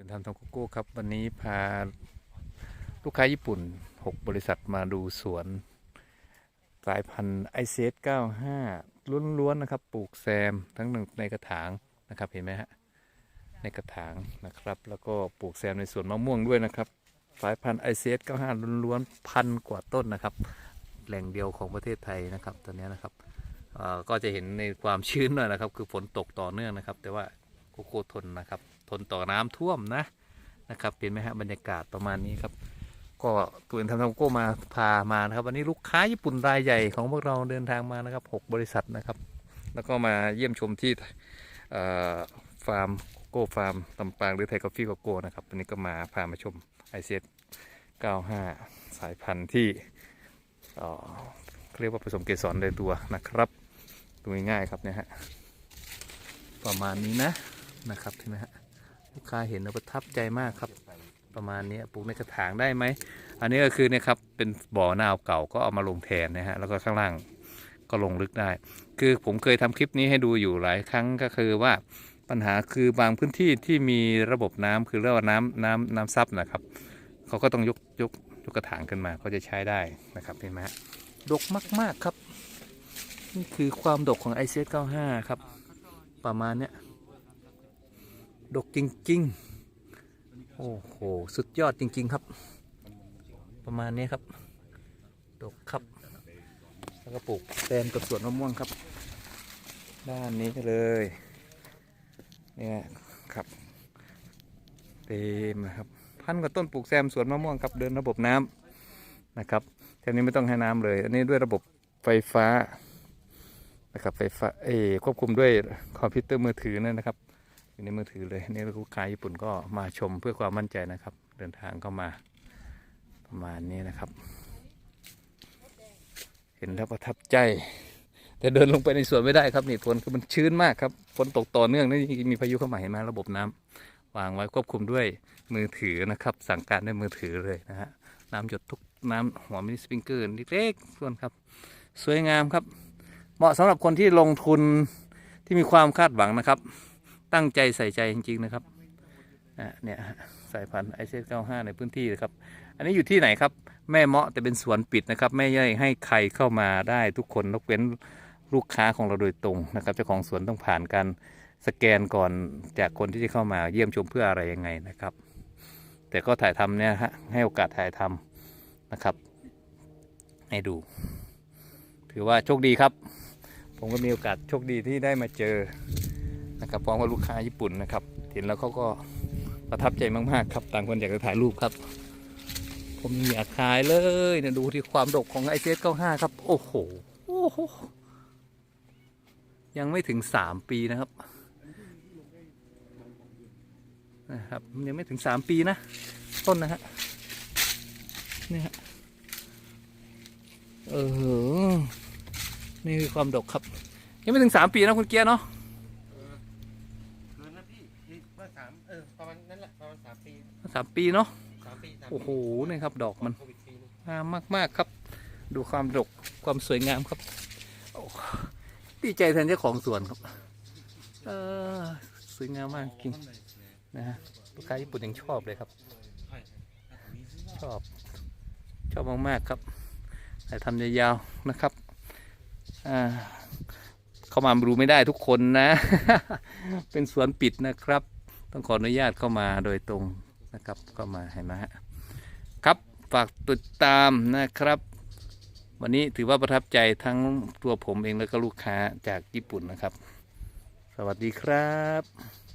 เป็นทำทำโกโก้ครับ วันนี้พาลูกค้าญี่ปุ่น 6 บริษัทมาดูสวน สายพันธุ์ไอเซส95 ล้วนๆนะครับ ปลูกแซมทั้งหนึ่งในกระถางนะครับ เห็นไหมฮะ ในกระถางนะครับ แล้วก็ปลูกแซมในสวนมะม่วงด้วยนะครับ สายพันธุ์ไอเซส95 ล้วนๆพันกว่าต้นนะครับ แหล่งเดียวของประเทศไทยนะครับตอนนี้นะครับก็จะเห็นในความชื้นหน่อยนะครับ คือฝนตกต่อเนื่องนะครับ แต่ว่าโกโก้ทนนะครับ ทนต่อน้ำท่วมนะนะครับเห็นไหมฮะบรรยากาศประมาณนี้ครับ ก็ตัวเองทำทำโก้มาพามานะครับ วันนี้ลูกค้าญี่ปุ่นรายใหญ่ของพวกเราเดินทางมานะครับหกบริษัทนะครับ แล้วก็มาเยี่ยมชมที่ฟาร์มโก้ฟาร์มลำปางหรือไทยกาแฟโกโก้นะครับวันนี้ก็มาพามาชมไอเซ95 สายพันธุ์ที่เเขาเรียกว่าผสมเกสรโดยตัวนะครับดูง่ายๆครับเนี่ยฮะประมาณนี้นะนะครับใช่ไหมฮะ ลูกค้าเห็นแล้วประทับใจมากครับ ประมาณนี้ปลูกในกระถางได้ไหม อันนี้ก็คือเนี่ยครับเป็นบ่อนาวเก่าก็เอามาลงแทนนะฮะแล้วก็ข้างล่างก็ลงลึกได้ คือผมเคยทำคลิปนี้ให้ดูอยู่หลายครั้งก็คือว่าปัญหาคือบางพื้นที่ที่มีระบบน้ำคือเรียกว่าน้ำน้ำน้ำซับนะครับเขาก็ต้องยกยกยกกระถางขึ้นมาเขาจะใช้ได้นะครับเห็นไหมฮะดกมาก ๆ ครับ นี่คือความดกของ i อ95ครับ ประมาณเนี้ย ดกจริง ๆ โอ้โห สุดยอดจริง ๆ ครับ ประมาณนี้ครับ ดกครับ แล้วก็ปลูกแซมกับสวนมะม่วงครับ ด้านนี้เลย เนี่ยครับ เต็มนะครับ พันกว่าต้นปลูกแซมสวนมะม่วงครับ เดินระบบน้ำนะครับแถวนี้ไม่ต้องให้น้ำเลย อันนี้ด้วยระบบไฟฟ้านะครับไฟฟ้าเออควบคุมด้วยคอมพิวเตอร์มือถือนั่นนะครับ อยู่ในมือถือเลยนี่ลูกค้าญี่ปุ่นก็มาชมเพื่อความมั่นใจนะครับ เดินทางเข้ามาประมาณนี้นะครับ เห็นแล้วประทับใจ แต่เดินลงไปในสวนไม่ได้ครับนี่ฝนคือมันชื้นมากครับฝนตกต่อเนื่องนี่มีพายุเข้ามาเห็นไหมระบบน้ำวางไว้ควบคุมด้วยมือถือนะครับ สั่งการด้วยมือถือเลยนะฮะน้ำหยดทุกน้ำหัวมินิสปริงเกอร์เล็กๆส่วนครับ สวยงามครับ เหมาะสำหรับคนที่ลงทุนที่มีความคาดหวังนะครับ ตั้งใจใส่ใจจริง ๆ นะครับอะเนี่ยสายพันธุ์ไอเซเก้าห้าในพื้นที่นะครับ อันนี้อยู่ที่ไหนครับ แม่เมาะแต่เป็นสวนปิดนะครับ ไม่ย่อยให้ใครเข้ามาได้ทุกคนยกเว้นลูกค้าของเราโดยตรงนะครับเจ้าของสวนต้องผ่านการสแกนก่อนจากคนที่จะเข้ามาเยี่ยมชมเพื่ออะไรยังไงนะครับ แต่ก็ถ่ายทำเนี่ยฮะให้โอกาสถ่ายทำนะครับ ให้ดู ถือว่าโชคดีครับ ผมก็มีโอกาสโชคดีที่ได้มาเจอ นะครับพร้อมกับลูกค้าญี่ปุ่นนะครับ เห็นแล้วเขาก็ประทับใจมากๆครับ ต่างคนอยากจะถ่ายรูปครับ ผมอยากขายเลยเนะดูที่ความดกของไอเซส95ครับ โอ้โหโอ้โหยังไม่ถึง3ปีนะครับนะครับยังไม่ถึง3ปีนะ ต้นนะฮะนี่ฮะเออนี่คือความดกครับ ยังไม่ถึง3ปีนะคุณเกียร์เนาะ คืนนะพี่ที่เมื่อสาม เออประมาณนั้นแหละประมาณสามปีสามปีเนาะสามปีสามปีโอ้โหนี่ครับดอกมันโควิดปีนึงงามมาก ๆ ครับ ดูความดกความสวยงามครับโอ้ดีใจแทนเจ้าของสวนครับ เออสวยงามมากจริงนะฮะลูกค้าญี่ปุ่นยังชอบเลยครับ ชอบ ชอบมากๆครับแต่ทำยาวๆนะครับอ่าเข้ามาดูไม่ได้ทุกคนนะ เป็นสวนปิดนะครับ ต้องขออนุญาตเข้ามาโดยตรงนะครับเข้ามาเห็นไหมฮะครับฝากติดตามนะครับ วันนี้ถือว่าประทับใจทั้งตัวผมเองแล้วก็ลูกค้าจากญี่ปุ่นนะครับ สวัสดีครับ